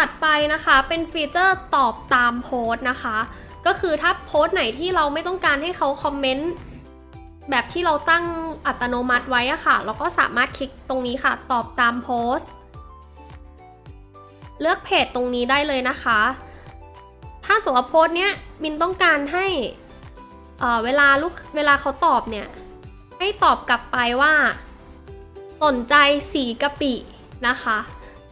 ถัดไปนะคะเป็นฟีเจอร์ตอบตามโพสต์นะคะ ก็คือถ้าโพสต์ไหนที่เราไม่ต้องการให้เขาคอมเมนต์แบบที่เราตั้งอัตโนมัติไว้อะค่ะ เราก็สามารถคลิกตรงนี้ค่ะ ตอบตามโพสต์ เลือกเพจตรงนี้ได้เลยนะคะ ถ้าสมมติโพสต์เนี้ยมินต้องการให้เเวลาลูกเวลาเขาตอบเนี่ย ให้ตอบกลับไปว่า สนใจสีกะปินะคะ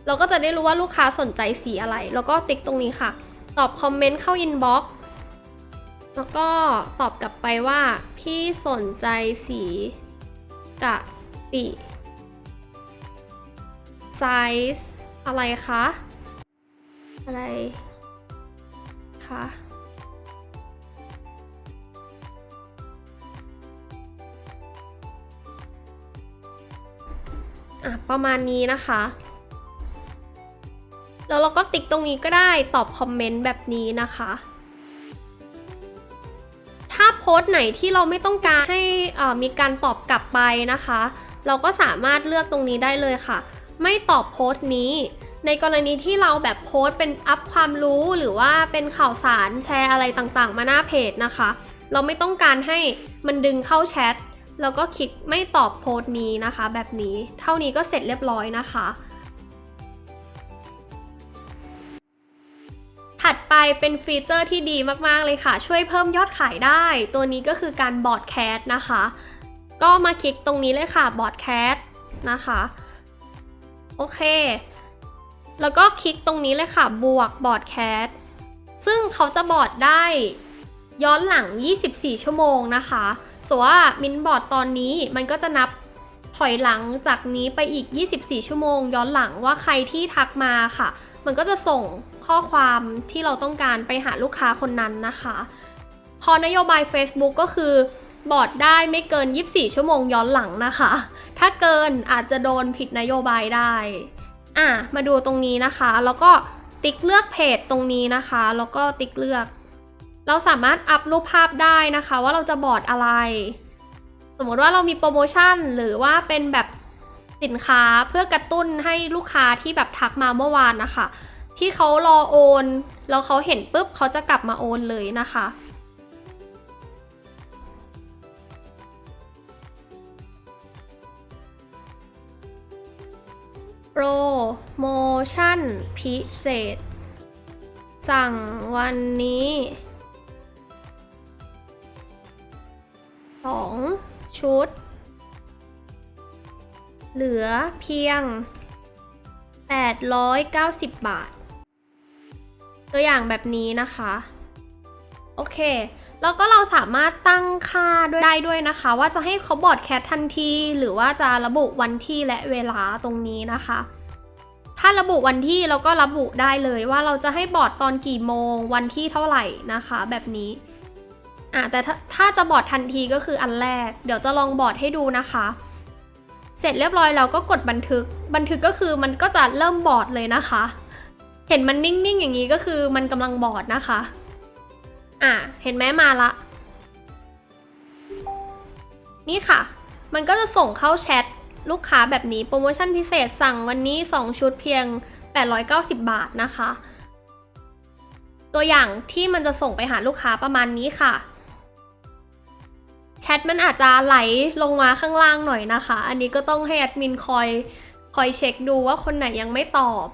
เราก็จะได้รู้ว่าลูกค้าสนใจสีอะไร แล้วก็ติ๊กตรงนี้ค่ะ ตอบคอมเมนต์เข้าอินบ็อกซ์แล้วก็ตอบกลับไปว่าพี่สนใจสีกะปิไซส์อะไรคะ อะไรคะอะประมาณนี้นะคะ แล้วเราก็ติ๊กตรงนี้ก็ได้ตอบคอมเมนต์แบบนี้นะคะ ถ้าโพสต์ไหนที่เราไม่ต้องการให้มีการตอบกลับไปนะคะ เราก็สามารถเลือกตรงนี้ได้เลยค่ะ ไม่ตอบโพสต์นี้ ในกรณีที่เราแบบโพสต์เป็นอัพความรู้หรือว่าเป็นข่าวสารแชร์อะไรต่างๆ มาหน้าเพจนะคะ เราไม่ต้องการให้มันดึงเข้าแชทแล้วก็คลิกไม่ตอบโพสต์นี้นะคะ แบบนี้เท่านี้ก็เสร็จเรียบร้อยนะคะ ไปเป็นฟีเจอร์ที่ดีมากๆเลยค่ะ ช่วยเพิ่มยอดขายได้ ตัวนี้ก็คือการบอร์ดแคสนะคะ ก็มาคลิกตรงนี้เลยค่ะบอร์ดแคสนะคะ โอเค แล้วก็คลิกตรงนี้เลยค่ะ บวกบอร์ดแคสซึ่งเขาจะบอร์ดได้ย้อนหลัง 24 ชั่วโมงนะคะส่วนว่ามินบอร์ดตอนนี้มันก็จะนับ ถอยหลังจากนี้ไปอีก 24 ชั่วโมง ย้อนหลังว่าใครที่ทักมาค่ะ มันก็จะส่งข้อความที่เราต้องการไปหาลูกค้าคนนั้นนะคะ พอนโยบาย Facebook ก็คือบอดได้ไม่เกิน 24 ชั่วโมงย้อนหลังนะคะ ถ้าเกินอาจจะโดนผิดนโยบายได้ อะ มาดูตรงนี้นะคะ แล้วก็ติ๊กเลือกเพจตรงนี้นะคะ แล้วก็ติ๊กเลือก เราสามารถอัพรูปภาพได้นะคะ ว่าเราจะบอดอะไร สมมติว่าเรามีโปรโมชั่นหรือว่าเป็นแบบสินค้าเพื่อกระตุ้นให้ลูกค้าที่แบบทักมาเมื่อวานนะคะ ที่เขารอโอนแล้วเขาเห็นปุ๊บเขาจะกลับมาโอนเลยนะคะโปรโมชั่นพิเศษ สั่งวันนี้2 ชุด เหลือเพียง 890 บาท ตัวอย่างแบบนี้นะคะ โอเค แล้วก็เราสามารถตั้งค่าด้วยได้ด้วยนะคะ ว่าจะให้เขาบอร์ดแคสทันที หรือว่าจะระบุวันที่และเวลาตรงนี้นะคะถ้าระบุวันที่เราก็ระบุได้เลยว่าเราจะให้บอร์ดตอนกี่โมงวันที่เท่าไหร่นะคะ แบบนี้ อะแต่ถ้าถ้าจะบอดทันทีก็คืออันแรก เดี๋ยวจะลองบอดให้ดูนะคะ เสร็จเรียบร้อยเราก็กดบันทึก บันทึกก็คือมันก็จะเริ่มบอดเลยนะคะ เห็นมันนิ่งๆอย่างนี้ก็คือมันกำลังบอดนะคะ อะเห็นไหมมาละ นี่ค่ะ มันก็จะส่งเข้าแชทลูกค้าแบบนี้โปรโมชั่นพิเศษสั่งวันนี้ 2 ชุดเพียง 890 บาทนะคะ ตัวอย่างที่มันจะส่งไปหาลูกค้าประมาณนี้ค่ะ แชทมันอาจจะไหลลงมาข้างล่างหน่อยนะคะ อันนี้ก็ต้องให้แอดมินคอยคอยเช็คดูว่าคนไหนยังไม่ตอบ